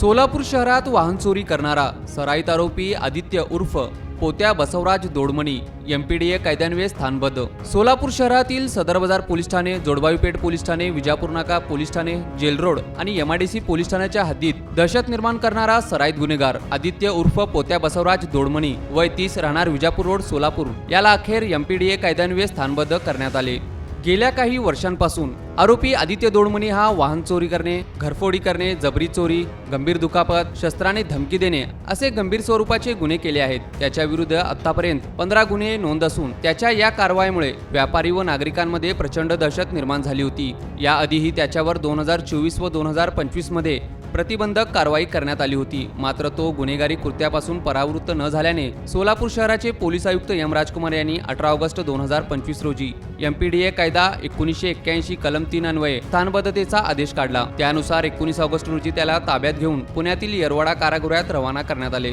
सोलापूर शहरात वाहन चोरी करणारा सराईत आरोपी आदित्य उर्फ पोत्या बसवराज दोडमणी एमपीडीए कायद्यान्वये स्थानबद्ध. सोलापूर शहरातील सदर बाजार पोलीस ठाणे जोडबावीपेठ पोलीस ठाणे विजापूर नाका पोलीस ठाणे जेल रोड आणि एमआयडीसी पोलीस ठाण्याच्या हद्दीत दहशत निर्माण करणारा सराईत गुन्हेगार आदित्य उर्फ पोत्या बसवराज दोडमणी वय तीस राहणार विजापूर रोड सोलापूर. याला अखेर एमपीडीए कायद्यान्वये स्थानबद्ध करण्यात आले. गेल्या काही वर्षांपासून आरोपी आदित्य दोडमणी हा वाहन चोरी करणे घरफोडी करणे जबरी चोरी गंभीर दुखापत शस्त्राने धमकी देणे असे गंभीर स्वरूपाचे गुन्हे केले आहेत. त्याच्या विरुद्ध आतापर्यंत पंधरा गुन्हे नोंद असून त्याच्या या कारवाईमुळे व्यापारी व नागरिकांमध्ये प्रचंड दहशत निर्माण झाली होती. याआधीही त्याच्यावर दोन हजार चोवीस व दोन हजार पंचवीसमध्ये प्रतिबंधक कारवाई करण्यात आली होती. मात्र तो गुन्हेगारी कृत्यापासून परावृत्त न झाल्याने सोलापूर शहराचे पोलीस आयुक्त एम राजकुमार यांनी अठरा ऑगस्ट दोन हजार पंचवीस रोजी एमपीडीए कायदा एकोणीसशे एक्क्याऐंशी कलम तीन अन्वये स्थानबद्धतेचा आदेश काढला. त्यानुसार एकोणीस ऑगस्ट रोजी त्याला ताब्यात घेऊन पुण्यातील येरवाडा कारागृहात रवाना करण्यात आले.